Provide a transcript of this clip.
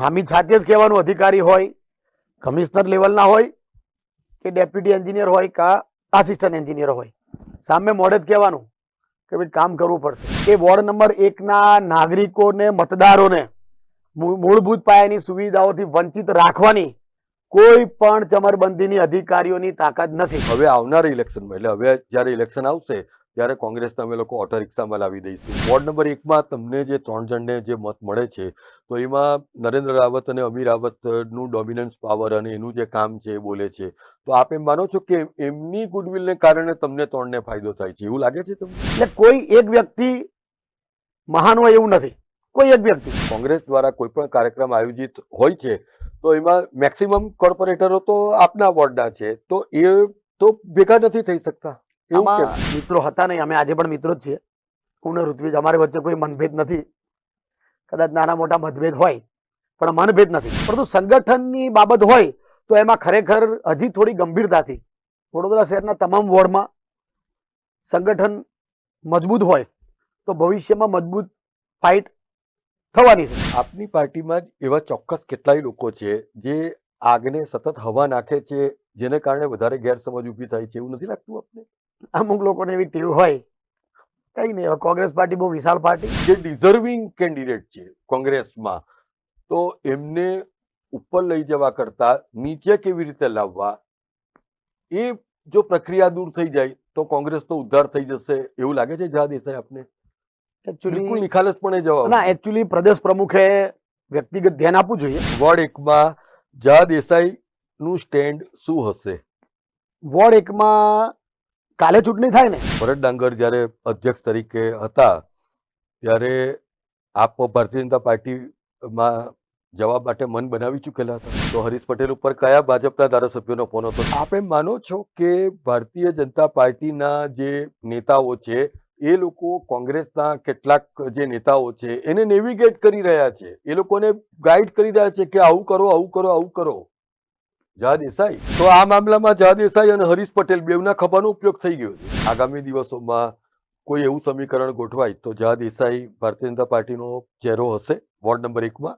હામી છાતે જ કહેવાનું અધિકારી હોય, કમિશનર લેવલના હોય કે ડેપ્યુટી એન્જિનિયર હોય કા આસિસ્ટન્ટ એન્જિનિયર હોય. સામે મોડે જ કહેવાનું કે ભાઈ કામ કરવું પડશે. એ વોર્ડ નંબર એકના નાગરિકોને, મતદારોને મૂળભૂત પાયાની સુવિધાઓથી વંચિત રાખવાની કોઈ પણ ચમરબંધીની અધિકારીઓની તાકાત નથી. હવે આવનાર ઇલેક્શનમાં, એટલે હવે જ્યારે ઇલેક્શન આવશે ત્યારે કોંગ્રેસને અમે લોકો ઓટો રિક્ષામાં લાવી દઈશું. વોર્ડ નંબર એકમાં તમને જે ત્રણ જણને જે મત મળે છે તો એમાં નરેન્દ્ર રાવત અને અમીર રાવતનું ડોમિનન્સ પાવર અને એનું જે કામ છે એ બોલે છે. તો આપ એમ માનો છો કે એમની ગુડવિલને કારણે તમને ત્રણને ફાયદો થાય છે? એવું લાગે છે તમને? એટલે કોઈ એક વ્યક્તિ મહાન હોય એવું નથી. કોઈ એક વ્યક્તિ. કોંગ્રેસ દ્વારા કોઈ પણ કાર્યક્રમ આયોજિત હોય છે તો એમાં મેક્સિમમ કોર્પોરેટરો તો આપના વોર્ડના છે તો એ તો ભેગા નથી થઈ શકતા? આમાં મિત્રો હતા નહીં અમે આજે પણ મિત્રો જ છીએ. હું ને ઋત્વિજ અમારી વચ્ચે કોઈ મનભેદ નથી. કદાચ નાના મોટા મતભેદ હોય પણ મનભેદ નથી. પરંતુ સંગઠનની બાબત હોય તો એમાં ખરેખર હજી થોડી ગંભીરતાથી. વડોદરા શહેરના તમામ વોર્ડમાં સંગઠન મજબૂત હોય તો ભવિષ્યમાં મજબૂત ફાઇટ થવાની છે. આપની પાર્ટીમાં જ એવા ચોક્કસ કેટલાય લોકો છે જે આગને સતત હવા નાખે છે જેને કારણે વધારે ગેરસમજ ઊભી થાય છે એવું નથી લાગતું આપને? અમુક લોકોને એવી ટેવ હોય. કઈ નહીં કોંગ્રેસ પાર્ટી બહુ વિશાળ પાર્ટી. જે ડિઝર્વિંગ કેન્ડિડેટ છે કોંગ્રેસમાં તો એમને ઉપર લઈ જવા કરતા નીચે કેવી રીતે લાવવા એ જો પ્રક્રિયા દૂર થઈ જાય તો કોંગ્રેસ તો ઉદ્ધાર થઈ જશે. એવું લાગે છે જા દેસાઈ આપને? બિલકુલ નિખાલસપણે જવાબ ના એકચ્યુઅલી પ્રદેશ પ્રમુખે વ્યક્તિગત ધ્યાન આપવું જોઈએ. વોર્ડ એકમાં જા દેસાઈ નું સ્ટેન્ડ શું હશે? વોર્ડ એકમાં કાલે ચૂંટણી થાય ને? ભરત ડાંગર જ્યારે અધ્યક્ષ તરીકે હતા ત્યારે આપ ભારતીય જનતા પાર્ટીમાં જવાબ માટે મન બનાવી ચૂકેલા હતા. તો હરીશ પટેલ ઉપર કયા ભાજપના ધારાસભ્યોનો ફોન હતો? આપણે માનો છો કે ભારતીય જનતા પાર્ટીના જે નેતાઓ છે એ લોકો કોંગ્રેસના કેટલાક જે નેતાઓ છે એને નેવિગેટ કરી રહ્યા છે. એ લોકોને ગાઈડ કરી રહ્યા છે કે આવું કરો આવું કરો આવું કરો. જા દેસાઈ તો આ મામલામાં જા દેસાઈ અને હરીશ પટેલ બેવના ખભાનો ઉપયોગ થઈ ગયો છે. આગામી દિવસોમાં કોઈ એવું સમીકરણ ગોઠવાય તો જા દેસાઈ ભારતીય જનતા પાર્ટીનો ચહેરો હશે. વોર્ડ નંબર એકમાં